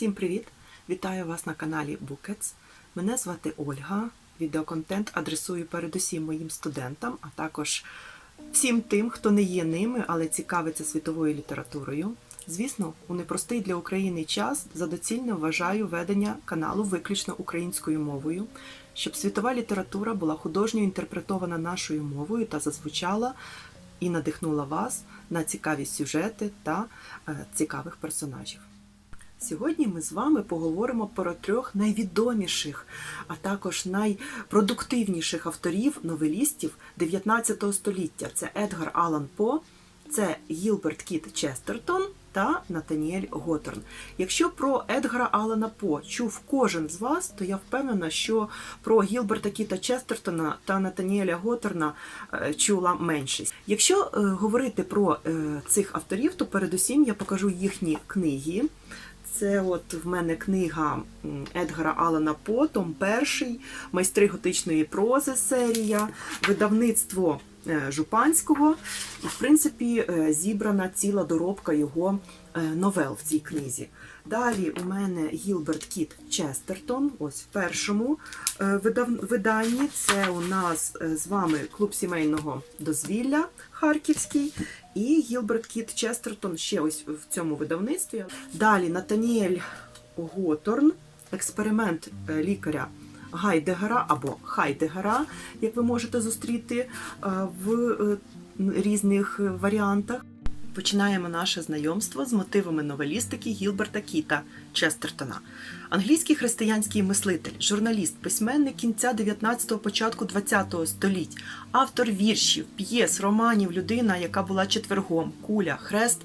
Всім привіт! Вітаю вас на каналі Bookets. Мене звати Ольга. Відеоконтент адресую передусім моїм студентам, а також всім тим, хто не є ними, але цікавиться світовою літературою. Звісно, у непростий для України час за доцільне вважаю ведення каналу виключно українською мовою, щоб світова література була художньо інтерпретована нашою мовою та зазвучала і надихнула вас на цікаві сюжети та е, цікавих персонажів. Сьогодні ми з вами поговоримо про трьох найвідоміших, а також найпродуктивніших авторів новелістів 19 століття. Це Едгар Алан По, це Гілберт Кіт Честертон та Натаніель Готорн. Якщо про Едгара Алана По чув кожен з вас, то я впевнена, що про Гілберта Кіта Честертона та Натаніеля Готорна е, чула меншість. Якщо е, говорити про е, цих авторів, то передусім я покажу їхні книги. Це от в мене книга Едгара Алана По, том перший, майстри готичної прози серія, видавництво е, Жупанського. І, в принципі, е, зібрана ціла доробка його е, новел в цій книзі. Далі у мене Гілберт Кіт Честертон, ось в першому виданні. Це у нас з вами клуб сімейного дозвілля Харківський. І Гілберт Кіт Честертон ще ось в цьому видавництві. Далі Натаніель Готорн, експеримент е, лікаря Гайдегера або Хайдегера, як ви можете зустріти е, в е, різних варіантах. Починаємо наше знайомство з мотивами новелістики Гілберта Кіта Честертона. Англійський християнський мислитель, журналіст, письменник кінця 19-го, початку 20-го століть, автор віршів, п'єс, романів, людина, яка була четвергом, куля, хрест,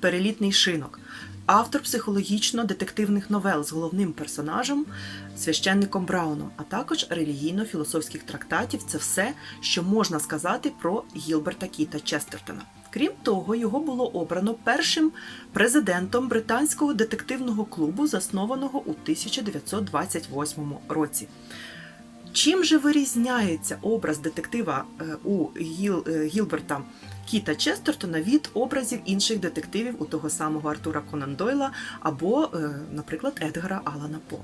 перелітний шинок. Автор психологічно-детективних новел з головним персонажем, священником Брауном, а також релігійно-філософських трактатів це все, що можна сказати про Гілберта Кіта Честертона. Крім того, його було обрано першим президентом британського детективного клубу, заснованого у 1928 році. Чим же вирізняється образ детектива е, у Гіл, е, Гілберта Кіта Честертона від образів інших детективів у того самого Артура Конан Дойла або, е, наприклад, Едгара Алана По?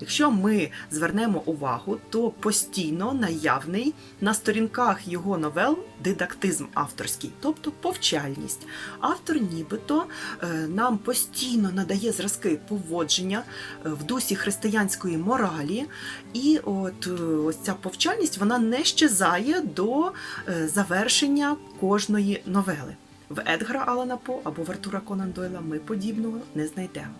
Якщо ми звернемо увагу, то постійно наявний на сторінках його новел дидактизм авторський, тобто повчальність. Автор нібито е, нам постійно надає зразки поводження е, в дусі християнської моралі, і от ось ця повчальність вона не щезає до завершення кожної новели. В Едгара Алана По або в Артура Конан Дойла ми подібного не знайдемо.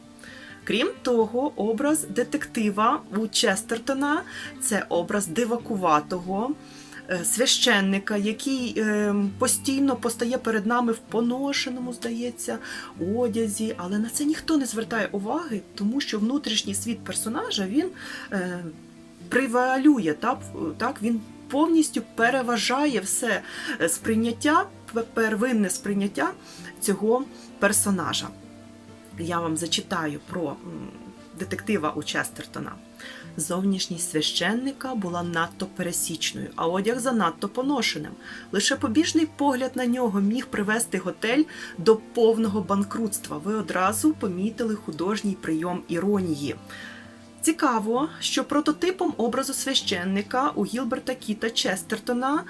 Крім того, образ детектива у Честертона це образ дивакуватого е, священника, який е, постійно постає перед нами в поношеному, здається, одязі, але на це ніхто не звертає уваги, тому що внутрішній світ персонажа він е, привалює, так, він повністю переважає все сприйняття, первинне сприйняття цього персонажа. Я вам зачитаю про детектива у Честертона. Зовнішність священника була надто пересічною, а одяг занадто поношеним. Лише побіжний погляд на нього міг привести готель до повного банкрутства. Ви одразу помітили художній прийом іронії. Цікаво, що прототипом образу священника у Гілберта Кіта Честертона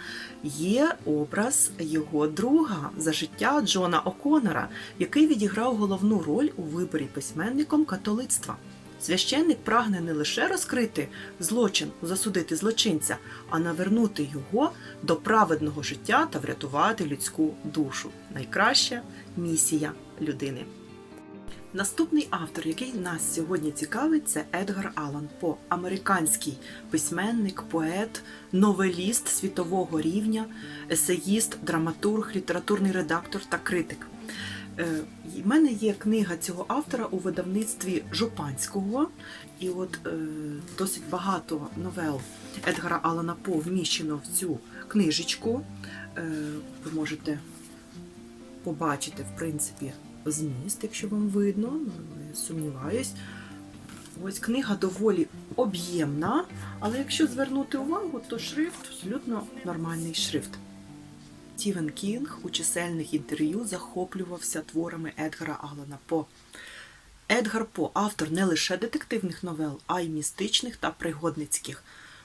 є образ його друга за життя Джона О'Коннора, який відіграв головну роль у виборі письменником католицтва. Священник прагне не лише розкрити злочин, засудити злочинця, а навернути його до праведного життя та врятувати людську душу. Найкраща місія людини. Наступний автор, який нас сьогодні цікавить, це Едгар Алан По, американський письменник, поет, новеліст світового рівня, есеїст, драматург, літературний редактор та критик. Е, В мене є книга цього автора у видавництві Жупанського, і от е, досить багато новел Едгара Алана По вміщено в цю книжечку. Е, ви можете побачити, в принципі, зміст, якщо вам видно, не сумніваюсь. Ось книга доволі об'ємна, але якщо звернути увагу, то шрифт абсолютно нормальний шрифт. Стівен Кінг у чисельних інтерв'ю захоплювався творами Едгара Алана По. Едгар По автор не лише детективних новел, а й містичних та пригодницьких.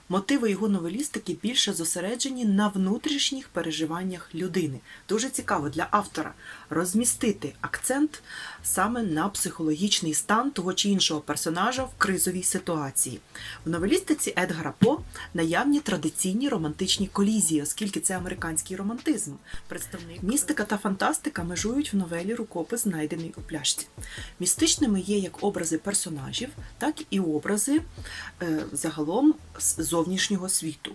Мотиви його новелістики більше зосереджені на внутрішніх переживаннях людини. Дуже цікаво для автора розмістити акцент саме на психологічний стан того чи іншого персонажа в кризовій ситуації. В новелістиці Едгара По наявні традиційні романтичні колізії, оскільки це американський романтизм. Представник містика та фантастика межують в новелі рукопис, знайдений у пляшці. Містичними є як образи персонажів, так і образи е, загалом з зовнішнього світу.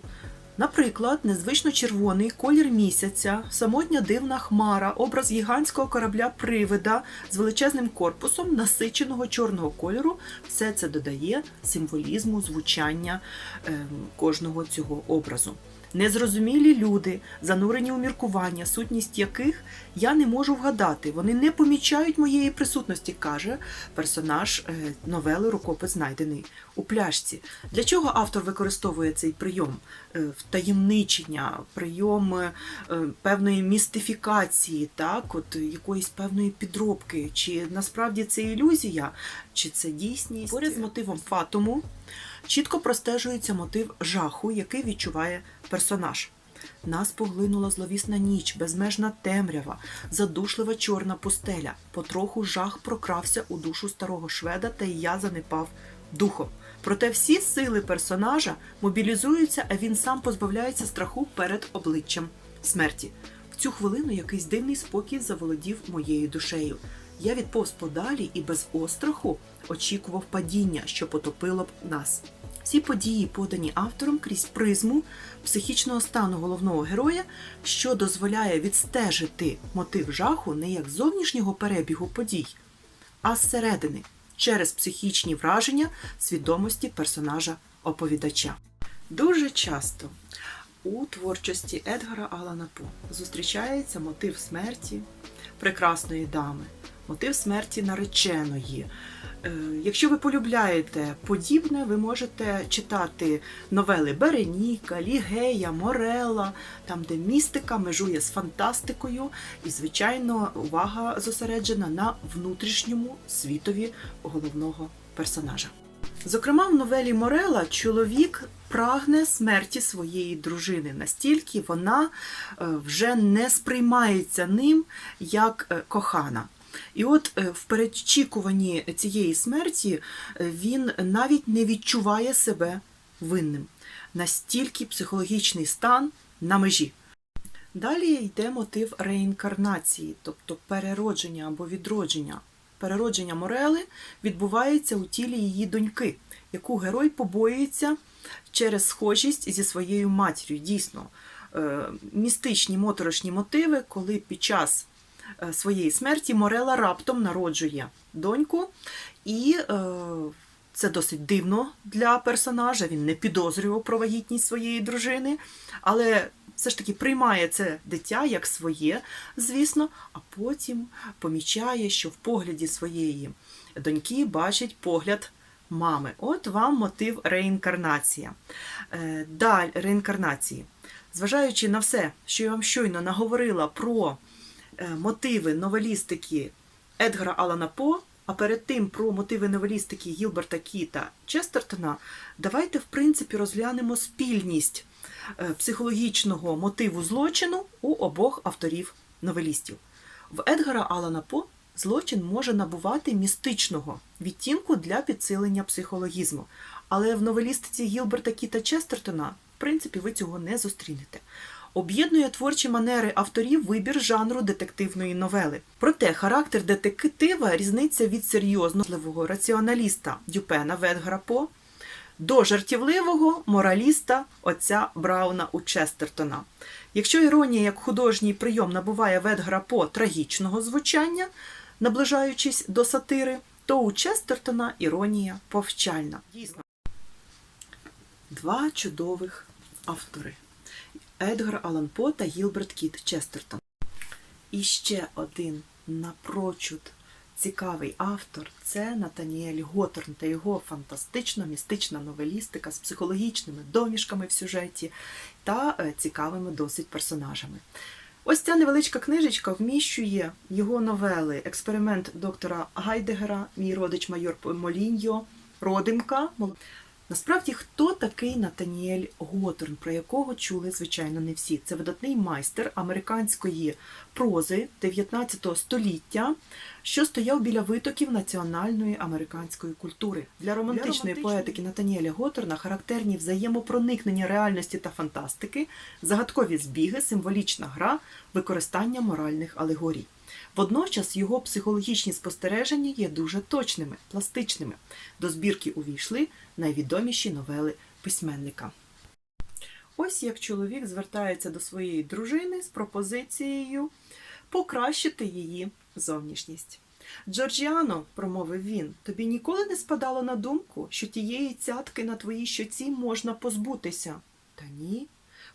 Наприклад, незвично червоний колір місяця, самотня дивна хмара, образ гігантського корабля привида з величезним корпусом насиченого чорного кольору. Все це додає символізму звучання ем, кожного цього образу. Незрозумілі люди, занурені у міркування, сутність яких я не можу вгадати. Вони не помічають моєї присутності, каже персонаж е, новели Рукопис знайдений у пляшці. Для чого автор використовує цей прийом? Е, Втаємничення, прийом е, певної містифікації, так, от якоїсь певної підробки. Чи насправді це ілюзія, чи це дійсність? Поряд з мотивом фатуму чітко простежується мотив жаху, який відчуває персонаж. Нас поглинула зловісна ніч, безмежна темрява, задушлива чорна пустеля. Потроху жах прокрався у душу старого шведа, та й я занепав духом. Проте всі сили персонажа мобілізуються, а він сам позбавляється страху перед обличчям смерті. В цю хвилину якийсь дивний спокій заволодів моєю душею. Я відповз подалі і без остраху очікував падіння, що потопило б нас. Ці події подані автором крізь призму психічного стану головного героя, що дозволяє відстежити мотив жаху не як зовнішнього перебігу подій, а зсередини через психічні враження свідомості персонажа оповідача. Дуже часто у творчості Едгара Алана По зустрічається мотив смерті прекрасної дами, мотив смерті нареченої. Е, Якщо ви полюбляєте подібне, ви можете читати новели Береніка, Лігея, Морела, там, де містика межує з фантастикою, і, звичайно, увага зосереджена на внутрішньому світові головного персонажа. Зокрема, в новелі Морела чоловік прагне смерті своєї дружини, настільки вона е, вже не сприймається ним як е, кохана. І от е, в передчікуванні цієї смерті він навіть не відчуває себе винним. Настільки психологічний стан на межі. Далі йде мотив реінкарнації, тобто переродження або відродження. Переродження Морели відбувається у тілі її доньки, яку герой побоюється через схожість зі своєю матір'ю. Дійсно, е, містичні моторошні мотиви, коли під час е, своєї смерті Морела раптом народжує доньку, і е, це досить дивно для персонажа. Він не підозрював про вагітність своєї дружини, але все ж таки приймає це дитя як своє, звісно, а потім помічає, що в погляді своєї доньки бачить погляд мами. От вам мотив реінкарнація. Е, Даль реінкарнації. Зважаючи на все, що я вам щойно наговорила про е, мотиви новелістики Едгара Алана По, а перед тим про мотиви новелістики Гілберта Кіта Честертона, давайте, в принципі, розглянемо спільність е, психологічного мотиву злочину у обох авторів новелістів. В Едгара Алана По злочин може набувати містичного відтінку для підсилення психологізму. Але в новелістиці Гілберта Кіта Честертона, в принципі, ви цього не зустрінете. Об'єднує творчі манери авторів вибір жанру детективної новели. Проте характер детектива різниця від серйозного раціоналіста Дюпена Ведгара По до жартівливого мораліста отця Брауна у Честертона. Якщо іронія як художній прийом набуває Ведгара По трагічного звучання, наближаючись до сатири, то у Честертона іронія повчальна. Дійсно. Два чудових автори Едгар Алан По та Гілберт Кіт Честертон. І ще один напрочуд цікавий автор це Натаніель Готорн та його фантастична містична новелістика з психологічними домішками в сюжеті та е, цікавими досить персонажами. Ось ця невеличка книжечка вміщує його новели Експеримент доктора Гайдегера, мій родич майор Моліньо, Родимка. Насправді, хто такий Натаніель Готорн, про якого чули, звичайно, не всі. Це видатний майстер американської прози 19 століття, що стояв біля витоків національної американської культури. Для романтичної романтичної- поетики Натаніеля Готорна характерні взаємопроникнення реальності та фантастики, загадкові збіги, символічна гра, використання моральних алегорій. Водночас його психологічні спостереження є дуже точними, пластичними. До збірки увійшли найвідоміші новели письменника. Ось як чоловік звертається до своєї дружини з пропозицією покращити її зовнішність. Джорджіано, промовив він, тобі ніколи не спадало на думку, що тієї цятки на твоїй щоці можна позбутися. Та ні,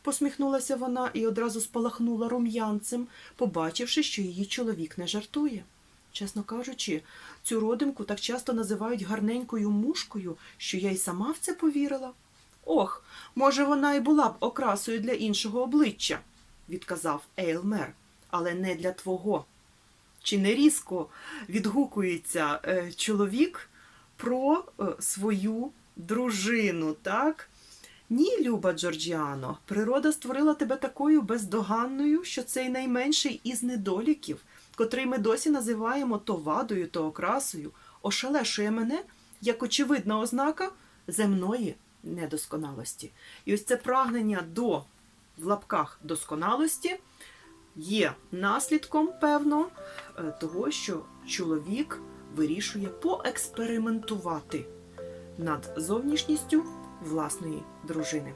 посміхнулася вона і одразу спалахнула рум'янцем, побачивши, що її чоловік не жартує. Чесно кажучи, цю родимку так часто називають гарненькою мушкою, що я й сама в це повірила. Ох, може, вона і була б окрасою для іншого обличчя, відказав Ейлмер, але не для твого. Чи не різко відгукується е, чоловік про е, свою дружину, так? Ні, люба Джорджіано, природа створила тебе такою бездоганною, що цей найменший із недоліків, котрий ми досі називаємо то вадою, то окрасою, ошелешує мене як очевидна ознака земної недосконалості. І ось це прагнення до в лапках досконалості є наслідком, певно, е, того, що чоловік вирішує поекспериментувати над зовнішністю власної дружини.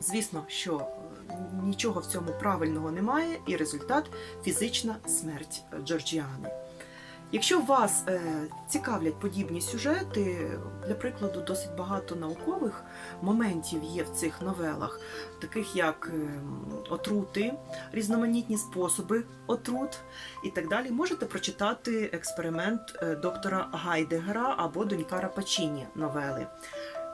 Звісно, що е, нічого в цьому правильного немає, і результат фізична смерть Джорджіани. Якщо вас е, цікавлять подібні сюжети, для прикладу, досить багато наукових моментів є в цих новелах, таких як е, отрути, різноманітні способи отрут і так далі, можете прочитати експеримент е, доктора Гайдегера або донька Рапачіні новели.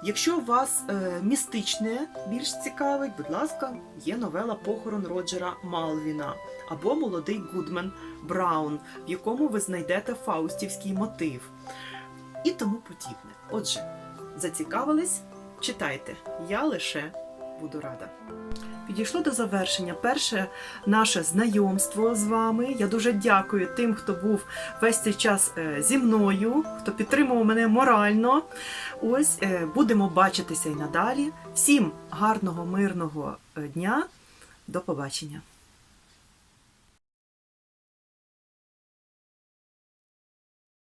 Якщо вас е, містичне більш цікавить, будь ласка, є новела Похорон Роджера Малвіна або Молодий Гудмен Браун, в якому ви знайдете фаустівський мотив і тому подібне. Отже, зацікавились? Читайте, я лише буду рада. Підійшло до завершення перше наше знайомство з вами. Я дуже дякую тим, хто був весь цей час е, зі мною, хто підтримував мене морально. Ось е, будемо бачитися і надалі. Всім гарного, мирного е, дня. До побачення.